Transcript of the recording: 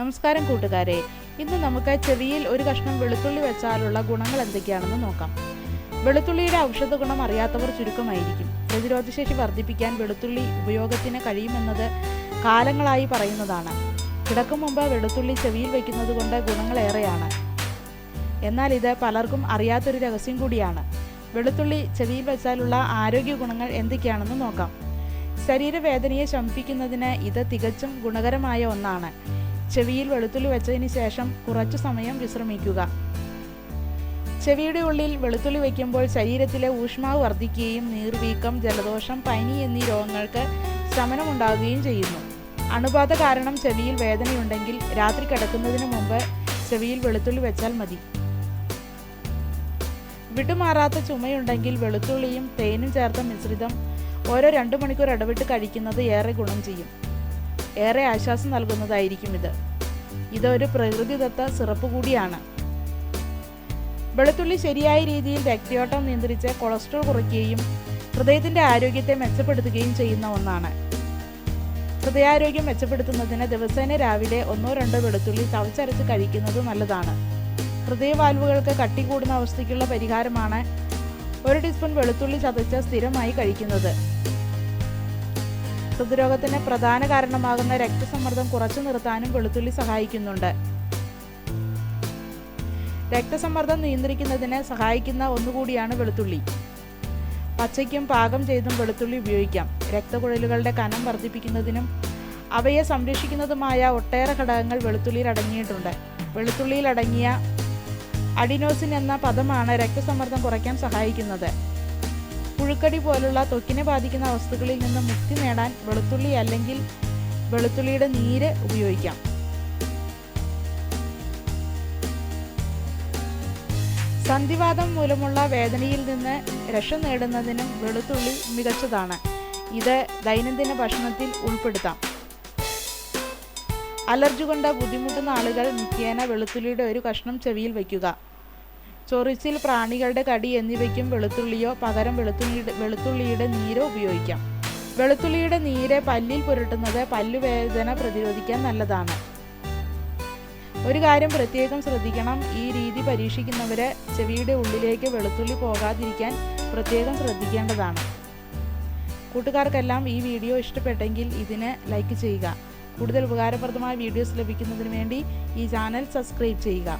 നമസ്കാരം കൂട്ടുകാരെ. ഇന്ന് നമുക്ക് ചെവിയിൽ ഒരു കഷ്ണം വെളുത്തുള്ളി വെച്ചാലുള്ള ഗുണങ്ങൾ എന്തൊക്കെയാണെന്ന് നോക്കാം. വെളുത്തുള്ളിയുടെ ഔഷധ ഗുണം അറിയാത്തവർ ചുരുക്കമായിരിക്കും. പ്രതിരോധശേഷി വർദ്ധിപ്പിക്കാൻ വെളുത്തുള്ളി ഉപയോഗത്തിന് കഴിയുമെന്നത് കാലങ്ങളായി പറയുന്നതാണ്. കിടക്കും മുമ്പ് വെളുത്തുള്ളി ചെവിയിൽ വയ്ക്കുന്നത് കൊണ്ട് ഗുണങ്ങളേറെയാണ്. എന്നാൽ ഇത് പലർക്കും അറിയാത്തൊരു രഹസ്യം കൂടിയാണ്. വെളുത്തുള്ളി ചെവിയിൽ വെച്ചാലുള്ള ആരോഗ്യ ഗുണങ്ങൾ എന്തൊക്കെയാണെന്ന് നോക്കാം. ശരീരവേദനയെ ശമിപ്പിക്കുന്നതിന് ഇത് തികച്ചും ഗുണകരമായ ഒന്നാണ്. ചെവിയിൽ വെളുത്തുള്ളി വെച്ചതിന് ശേഷം കുറച്ചു സമയം വിശ്രമിക്കുക. ചെവിയുടെ ഉള്ളിൽ വെളുത്തുള്ളി വയ്ക്കുമ്പോൾ ശരീരത്തിലെ ഊഷ്മാവ് വർദ്ധിക്കുകയും നീർവീക്കം ജലദോഷം പനി എന്നീ രോഗങ്ങൾക്ക് ശമനമുണ്ടാകുകയും ചെയ്യുന്നു. അണുബാധ കാരണം ചെവിയിൽ വേദനയുണ്ടെങ്കിൽ രാത്രി കിടക്കുന്നതിന് മുമ്പ് ചെവിയിൽ വെളുത്തുള്ളി വെച്ചാൽ മതി. വിട്ടുമാറാത്ത ചുമയുണ്ടെങ്കിൽ വെളുത്തുള്ളിയും തേനും ചേർത്ത മിശ്രിതം ഓരോ രണ്ടു മണിക്കൂർ ഇടവിട്ട് കഴിക്കുന്നത് ഏറെ ഗുണം ചെയ്യും. ഏറെ ആശ്വാസം നൽകുന്നതായിരിക്കും ഇത്. ഇതൊരു പ്രകൃതിദത്ത സിറപ്പ് കൂടിയാണ്. വെളുത്തുള്ളി ശരിയായ രീതിയിൽ രക്തയോട്ടം നിയന്ത്രിച്ച് കൊളസ്ട്രോൾ കുറയ്ക്കുകയും ഹൃദയത്തിന്റെ ആരോഗ്യത്തെ മെച്ചപ്പെടുത്തുകയും ചെയ്യുന്ന ഒന്നാണ്. ഹൃദയാരോഗ്യം മെച്ചപ്പെടുത്തുന്നതിന് ദിവസേന രാവിലെ ഒന്നോ രണ്ടോ വെളുത്തുള്ളി ചവച്ചരച്ച് കഴിക്കുന്നത് നല്ലതാണ്. ഹൃദയവാൽവുകൾക്ക് കട്ടി കൂടുന്ന അവസ്ഥയ്ക്കുള്ള പരിഹാരമാണ് ഒരു ടീസ്പൂൺ വെളുത്തുള്ളി ചതച്ച് സ്ഥിരമായി കഴിക്കുന്നത്. ഹൃദ്രോഗത്തിന് പ്രധാന കാരണമാകുന്ന രക്തസമ്മർദ്ദം കുറച്ചു നിർത്താനും വെളുത്തുള്ളി സഹായിക്കുന്നുണ്ട്. രക്തസമ്മർദ്ദം നിയന്ത്രിക്കുന്നതിന് സഹായിക്കുന്ന ഒന്നുകൂടിയാണ് വെളുത്തുള്ളി. പച്ചയ്ക്കും പാകം ചെയ്തും വെളുത്തുള്ളി ഉപയോഗിക്കാം. രക്തക്കുഴലുകളുടെ കനം വർദ്ധിപ്പിക്കുന്നതിനും അവയെ സംരക്ഷിക്കുന്നതുമായ ഒട്ടേറെ ഘടകങ്ങൾ വെളുത്തുള്ളിയിൽ അടങ്ങിയിട്ടുണ്ട്. വെളുത്തുള്ളിയിൽ അടങ്ങിയ അഡിനോസിൻ എന്ന പദമാണ് രക്തസമ്മർദ്ദം കുറയ്ക്കാൻ സഹായിക്കുന്നത്. പുഴുക്കടി പോലുള്ള തൊക്കിനെ ബാധിക്കുന്ന വസ്തുക്കളിൽ നിന്ന് മുക്തി നേടാൻ വെളുത്തുള്ളി അല്ലെങ്കിൽ വെളുത്തുള്ളിയുടെ നീര് ഉപയോഗിക്കാം. സന്ധിവാദം മൂലമുള്ള വേദനയിൽ നിന്ന് രക്ഷ നേടുന്നതിനും വെളുത്തുള്ളി മികച്ചതാണ്. ഇത് ദൈനംദിന ഭക്ഷണത്തിൽ ഉൾപ്പെടുത്താം. അലർജി കൊണ്ട് ബുദ്ധിമുട്ടുന്ന ആളുകൾ നിത്യേന വെളുത്തുള്ളിയുടെ ഒരു കഷ്ണം ചെവിയിൽ വയ്ക്കുക. ചൊറിച്ചിൽ പ്രാണികളുടെ കടി എന്നിവയ്ക്കും വെളുത്തുള്ളിയോ പകരം വെളുത്തുള്ളിയുടെ വെളുത്തുള്ളിയുടെ നീരോ ഉപയോഗിക്കാം. വെളുത്തുള്ളിയുടെ നീര് പല്ലിൽ പുരട്ടുന്നത് പല്ലുവേദന പ്രതിരോധിക്കാൻ നല്ലതാണ്. ഒരു കാര്യം പ്രത്യേകം ശ്രദ്ധിക്കണം. ഈ രീതി പരീക്ഷിക്കുന്നവരെ ചെവിയുടെ ഉള്ളിലേക്ക് വെളുത്തുള്ളി പോകാതിരിക്കാൻ പ്രത്യേകം ശ്രദ്ധിക്കേണ്ടതാണ്. കൂട്ടുകാർക്കെല്ലാം ഈ വീഡിയോ ഇഷ്ടപ്പെട്ടെങ്കിൽ ഇതിന് ലൈക്ക് ചെയ്യുക. കൂടുതൽ ഉപകാരപ്രദമായ വീഡിയോസ് ലഭിക്കുന്നതിന് വേണ്ടി ഈ ചാനൽ സബ്സ്ക്രൈബ് ചെയ്യുക.